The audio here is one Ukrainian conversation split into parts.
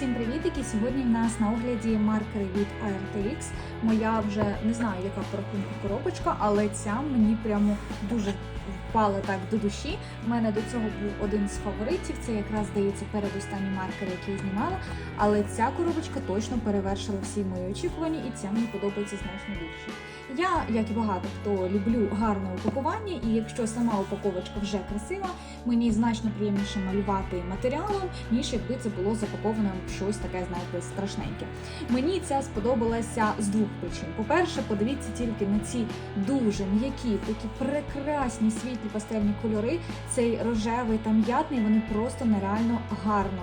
Всім привітики! Сьогодні в нас на огляді маркери від ARTX. Моя вже не знаю, яка по рахунку коробочка, але ця мені прямо дуже впала так до душі. У мене до цього був один з фаворитів. Це якраз здається передостанній маркер, який я знімала. Але ця коробочка точно перевершила всі мої очікування, і ця мені подобається значно більше. Я, як і багато хто, люблю гарне упакування, і якщо сама упаковочка вже красива, мені значно приємніше малювати матеріалом, ніж якби це було запаковане в щось таке, знаєте, страшненьке. Мені ця сподобалася з двох причин. По-перше, подивіться тільки на ці дуже м'які, такі прекрасні світлі пастельні кольори. Цей рожевий та м'ятний, вони просто нереально гарно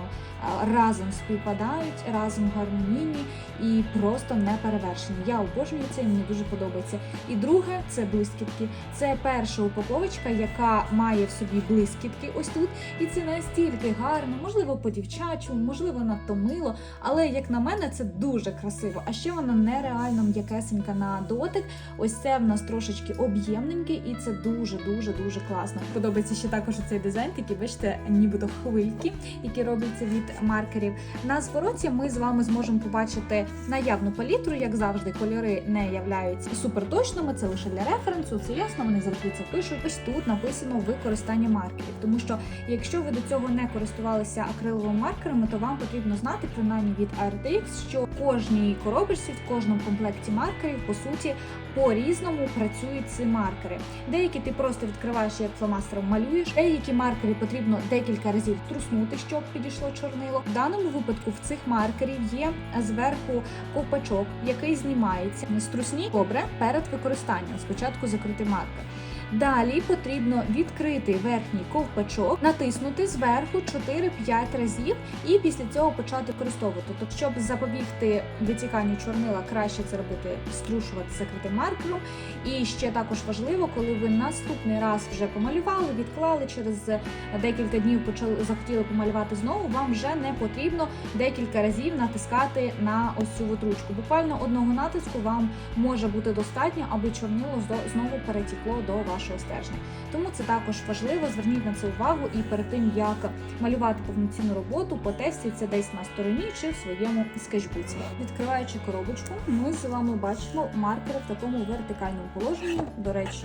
разом співпадають, разом гармонійні і просто не перевершені. Я обожнюю це, і мені дуже подобається. І друге це блискітки. Це перша упаковочка, яка має в собі блискітки ось тут. І це настільки гарно, можливо, по дівчачому, можливо, надто мило. Але як на мене, це дуже красиво. А ще вона нереально м'якесенька на дотик. Ось це в нас трошечки об'ємненьке, і це дуже дуже дуже класно. Подобається ще також цей дизайн, такий, бачите, нібито хвильки, які робляться від маркерів. На звороті ми з вами зможемо побачити наявну палітру, як завжди, кольори не являються суперточними, це лише для референсу. Це ясно, вони завжди це пишуть. Ось тут написано використання маркерів, тому що якщо ви до цього не користувалися акриловими маркерами, то вам потрібно знати принаймні від RTX, що кожній коробочці, в кожному комплекті маркерів, по суті, по-різному працюють ці маркери. Деякі ти просто відкриваєш як фломастером малюєш, деякі маркери потрібно декілька разів труснути, щоб підійшло чорнило. В даному випадку в цих маркерів є зверху ковпачок, який знімається. Струсні добре перед використанням. Спочатку закрити маркер. Далі потрібно відкрити верхній ковпачок, натиснути зверху 4-5 разів і після цього почати використовувати. Тобто, щоб запобігти витіканню чорнила, краще це робити, струшувати закритим маркером. І ще також важливо, коли ви наступний раз вже помалювали, відклали через декілька днів почали захотіли помалювати знову. Вам вже не потрібно декілька разів натискати на ось цю от ручку. Буквально одного натиску вам може бути достатньо, аби чорнило знову перетікло до вашого стержня. Тому це також важливо. Зверніть на це увагу і перед тим як малювати повноцінну роботу, потестіться десь на стороні чи в своєму скетчбуці. Відкриваючи коробочку, ми з вами бачимо маркери в такому вертикальному положенні. До речі.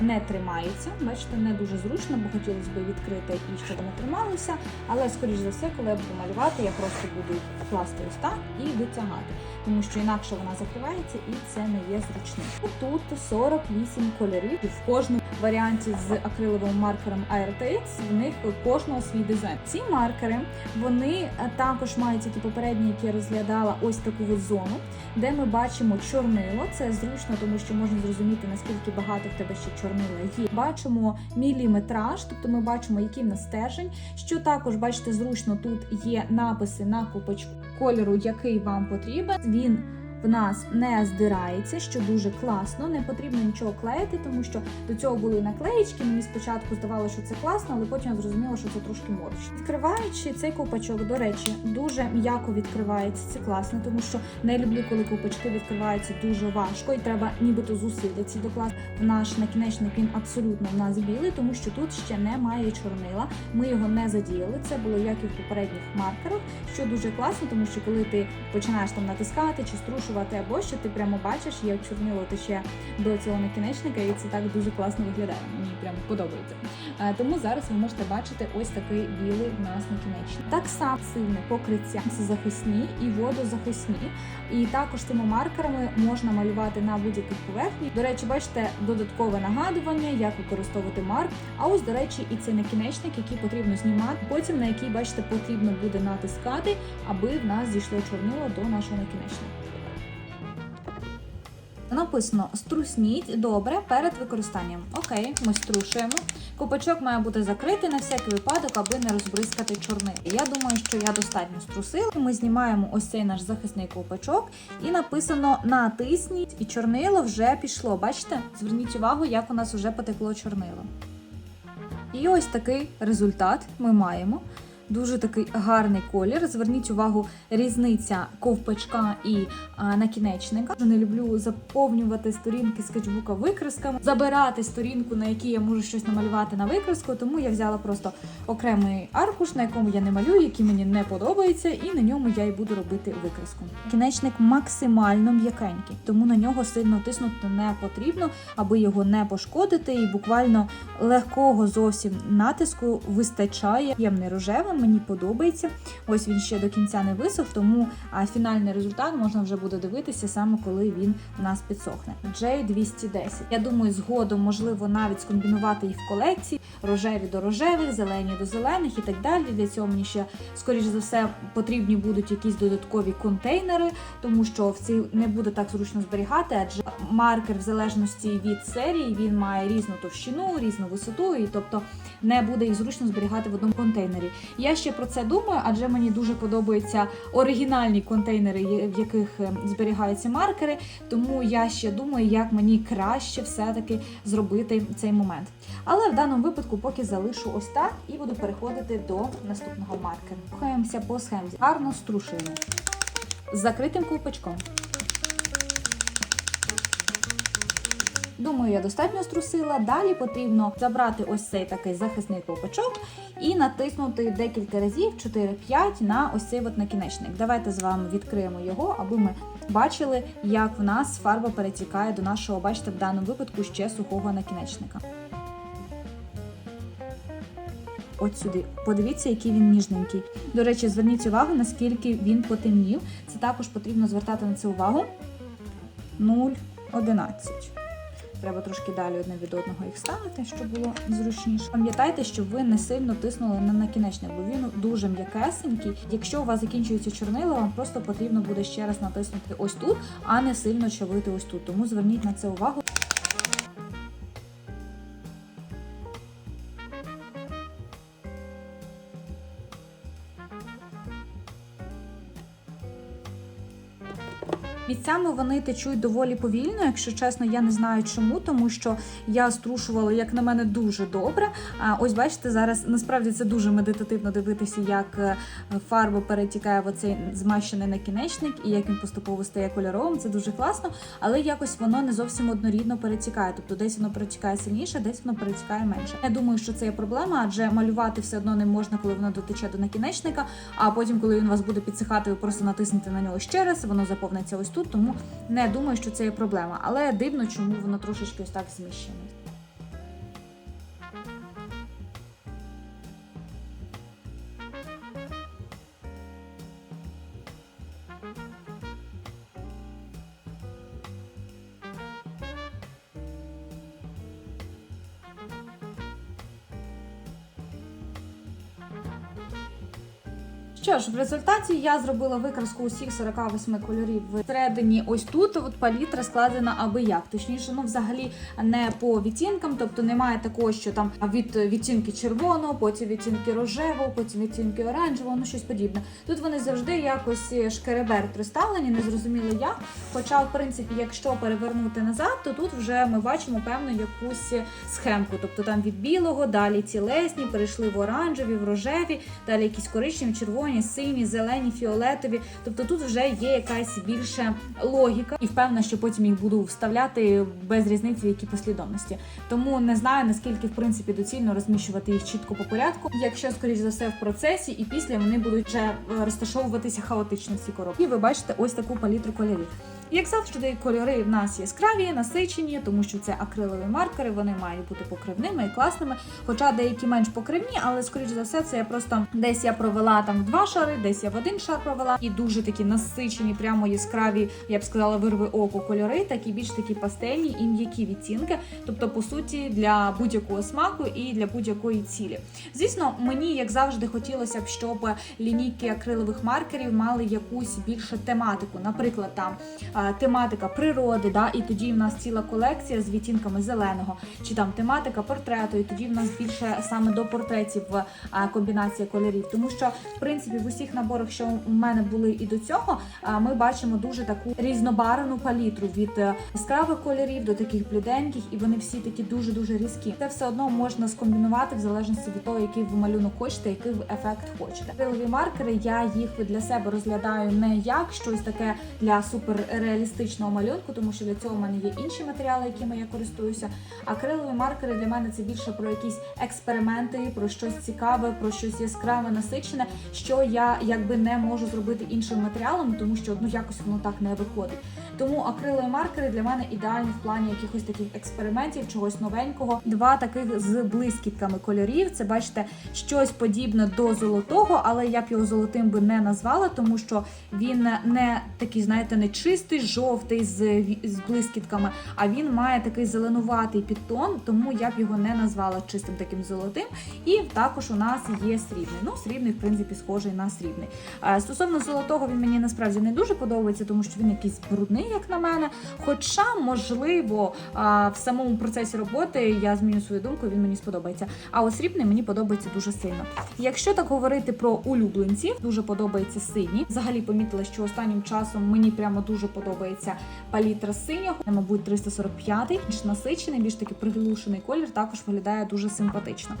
Не тримається, бачите, не дуже зручно, бо хотілося б відкрити і щоб не трималося. Але, скоріш за все, коли я буду малювати, я просто буду класти ось так і витягати, тому що інакше вона закривається і це не є зручним. Тут 48 кольорів, в кожному варіанті з акриловим маркером ARTX в них кожного свій дизайн. Ці маркери вони е, також мають які попередні, які я розглядала ось таку от зону, де ми бачимо чорнило. Це зручно, тому що можна зрозуміти наскільки багато в тебе ще чорнила є. Бачимо міліметраж, тобто ми бачимо, який в нас стержень. Що також бачите, зручно тут є написи на купочку кольору, який вам потрібен. Він в нас не здирається, що дуже класно. Не потрібно нічого клеїти, тому що до цього були наклеїчки. Мені спочатку здавалося, що це класно, але потім я зрозуміла, що це трошки морщ. Відкриваючи цей ковпачок, до речі, дуже м'яко відкривається. Це класно, тому що не люблю, коли ковпачки відкриваються дуже важко, і треба нібито зусилля ці докласти. Наш накінечник він абсолютно в нас білий, тому що тут ще немає чорнила. Ми його не задіяли. Це було як і в попередніх маркерах, що дуже класно, тому що коли ти починаєш там натискати чи струшувати або що ти прямо бачиш, як чорнило тече до цього накінечника, і це так дуже класно виглядає. Мені прям подобається. Е, Тому зараз ви можете бачити ось такий білий в нас накінечник. Так само сильне покриття це захисні і водозахисні. І також цими маркерами можна малювати на будь-яких поверхнях. До речі, бачите додаткове нагадування, як використовувати марк. А ось, до речі, і цей накінечник, який потрібно знімати, потім на який, бачите, потрібно буде натискати, аби в нас дійшло чорнило до нашого накінечника. Написано струсніть добре перед використанням. Окей, ми струшуємо. Копачок має бути закритий на всякий випадок, аби не розбризкати чорнил. Я думаю, що я достатньо струсила. Ми знімаємо ось цей наш захисний ковпачок і написано натисніть, і чорнило вже пішло. Бачите? Зверніть увагу, як у нас вже потекло чорнило. І ось такий результат ми маємо. Дуже такий гарний колір. Зверніть увагу, різниця ковпачка і а, накінечника. Не люблю заповнювати сторінки скетчбука викрасками, забирати сторінку, на якій я можу щось намалювати на викраску. Тому я взяла просто окремий аркуш, на якому я не малюю, який мені не подобається, і на ньому я і буду робити викраску. Кінечник максимально м'якенький, тому на нього сильно тиснути не потрібно, аби його не пошкодити. І буквально легкого зовсім натиску вистачає. Ємний рожевий, мені подобається. Ось він ще до кінця не висох, тому фінальний результат можна вже буде дивитися саме коли він у нас підсохне. J210. Я думаю, згодом можливо навіть скомбінувати їх в колекції рожеві до рожевих, зелені до зелених і так далі. Для цього мені ще скоріш за все потрібні будуть якісь додаткові контейнери, тому що в цій не буде так зручно зберігати, адже маркер в залежності від серії він має різну товщину, різну висоту, і тобто не буде їх зручно зберігати в одному контейнері. Я ще про це думаю, адже мені дуже подобаються оригінальні контейнери, в яких е, зберігаються маркери. Тому я ще думаю, як мені краще все-таки зробити цей момент. Але в даному випадку поки залишу ось так і буду переходити до наступного маркера. Рухаємося по схемі. Гарно струшуємо з закритим ковпачком. Думаю, я достатньо струсила. Далі потрібно забрати ось цей такий захисний ковпачок і натиснути декілька разів, 4-5 на ось цей от накінечник. Давайте з вами відкриємо його, аби ми бачили, як в нас фарба перетікає до нашого, бачите, в даному випадку ще сухого накінечника. От сюди. Подивіться, який він ніжненький. До речі, зверніть увагу, наскільки він потемнів. Це також потрібно звертати на це увагу. 0,11. Треба трошки далі одне від одного їх ставити, щоб було зручніше. Пам'ятайте, щоб ви не сильно тиснули на накінечник, бо він дуже м'якесенький. Якщо у вас закінчується чорнило, вам просто потрібно буде ще раз натиснути ось тут, а не сильно чавити ось тут. Тому зверніть на це увагу. Місцями вони течуть доволі повільно. Якщо чесно, я не знаю чому, тому що я струшувала, як на мене, дуже добре. А ось бачите, зараз насправді це дуже медитативно дивитися, як е, фарба перетікає в оцей змащений накінечник і як він поступово стає кольоровим. Це дуже класно, але якось воно не зовсім однорідно перетікає. Тобто десь воно перетікає сильніше, десь воно перетікає менше. Я думаю, що це є проблема, адже малювати все одно не можна, коли воно дотече до накінечника. А потім, коли він у вас буде підсихати, ви просто натиснете на нього ще раз, воно заповниться ось тут. Тому не думаю, що це є проблема. Але дивно, чому воно трошечки ось так зміщене. Що ж, в результаті я зробила викраску усіх 48 кольорів всередині. Ось тут от палітра складена аби як. Точніше, ну взагалі не по відтінкам, тобто немає такого, що там від відтінки червоного, потім відтінки рожевого, потім відтінки оранжевого, ну щось подібне. Тут вони завжди якось шкереберт розставлені, не зрозуміло як. Хоча, в принципі, якщо перевернути назад, то тут вже ми бачимо певну якусь схемку. Тобто там від білого, далі тілесні, перейшли в оранжеві, в рожеві, далі якісь коричневі, червоні, сині, зелені, фіолетові. Тобто тут вже є якась більша логіка, і впевнена, що потім їх буду вставляти без різниці, які послідовності. Тому не знаю наскільки в принципі доцільно розміщувати їх чітко по порядку. Якщо скоріш за все в процесі, і після вони будуть вже розташовуватися хаотично ці коробки. І ви бачите ось таку палітру кольорів. Як завжди, кольори в нас яскраві, насичені, тому що це акрилові маркери, вони мають бути покривними і класними. Хоча деякі менш покривні, але скоріш за все, це я просто десь я провела там два шари, десь я в один шар провела. І дуже такі насичені, прямо яскраві, я б сказала, вирви око кольори, такі більш такі пастельні і м'які відтінки. Тобто, по суті, для будь-якого смаку і для будь-якої цілі. Звісно, мені як завжди хотілося б, щоб лінійки акрилових маркерів мали якусь більше тематику. Наприклад, там тематика природи, да, і тоді в нас ціла колекція з відтінками зеленого, чи там тематика портрету, і тоді в нас більше саме до портретів а, комбінація кольорів. Тому що, в принципі, в усіх наборах, що у мене були і до цього, ми бачимо дуже таку різнобарвну палітру від е, яскравих кольорів до таких бліденьких, і вони всі такі дуже дуже різкі. Це все одно можна скомбінувати в залежності від того, який ви малюнок хочете, який ви ефект хочете. Акрилові маркери я їх для себе розглядаю не як щось таке для суперреалістичного малюнку, тому що для цього в мене є інші матеріали, якими я користуюся. Акрилові маркери для мене це більше про якісь експерименти, про щось цікаве, про щось яскраве, насичене, що я якби не можу зробити іншим матеріалом, тому що ну якось воно так не виходить. Тому акрилові маркери для мене ідеальні в плані якихось таких експериментів, чогось новенького. Два таких з блискітками кольорів. Це бачите щось подібне до золотого, але я б його золотим би не назвала, тому що він не такий, знаєте, не чистий, жовтий з, з блискітками, а він має такий зеленуватий підтон, тому я б його не назвала чистим таким золотим. І також у нас є срібний. Ну, срібний, в принципі, схожий на срібний. Е, Стосовно золотого, він мені насправді не дуже подобається, тому що він якийсь брудний, як на мене. Хоча, можливо, в самому процесі роботи я зміню свою думку, він мені сподобається. А от срібний мені подобається дуже сильно. Якщо так говорити про улюбленців, дуже подобається синій. Взагалі помітила, що останнім часом мені прямо дуже подобається палітра синього, мабуть, 345 більш насичений, більш такий приглушений колір, також виглядає дуже симпатично.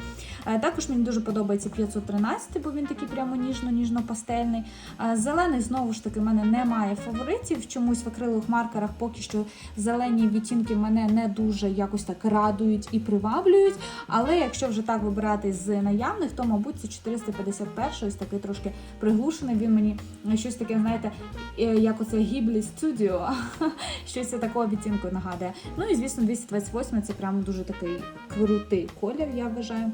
Е, Також мені дуже подобається 513, бо він такий прямо ніжно-ніжно-пастельний. Е, Зелений знову ж таки в мене немає фаворитів. Чомусь в акрилових маркерах поки що зелені відтінки мене не дуже якось так радують і приваблюють. Але якщо вже так вибирати з наявних, то мабуть це 451, ось такий трошки приглушений. Він мені щось таке, знаєте, е, як оце Ghibli Studio, щось такого відтінку нагадує. Ну і звісно, 228 це прямо дуже такий крутий колір, я вважаю.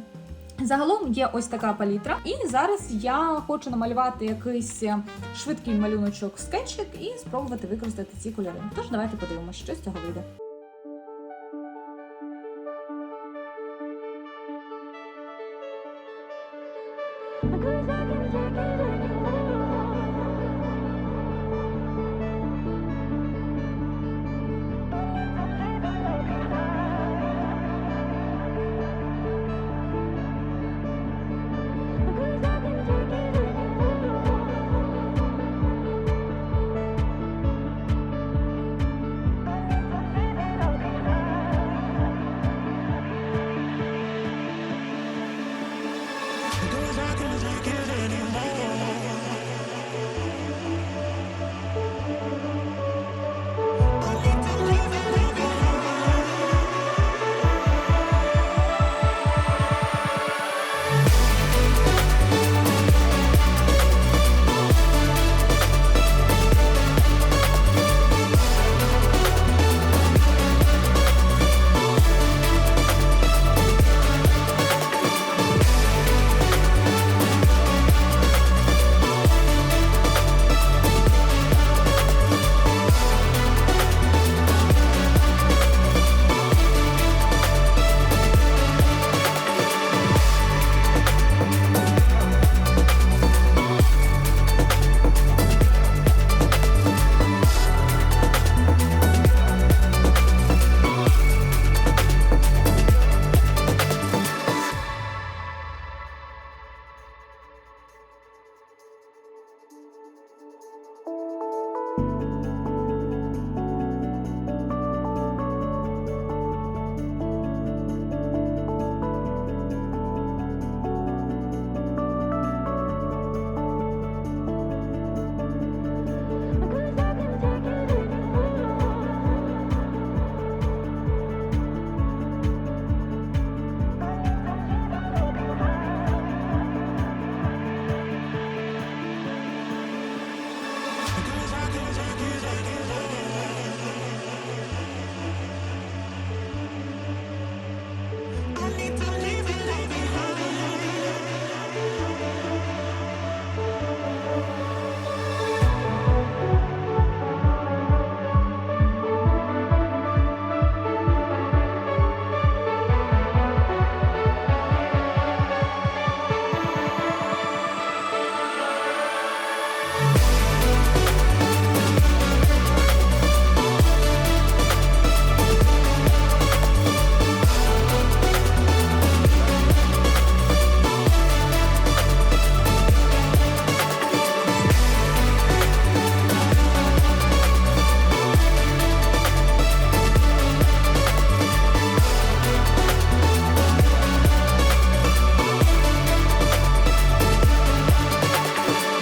Загалом є ось така палітра, і зараз я хочу намалювати якийсь е, швидкий малюночок скетчик і спробувати використати ці кольори. Тож давайте подивимося, що з цього вийде.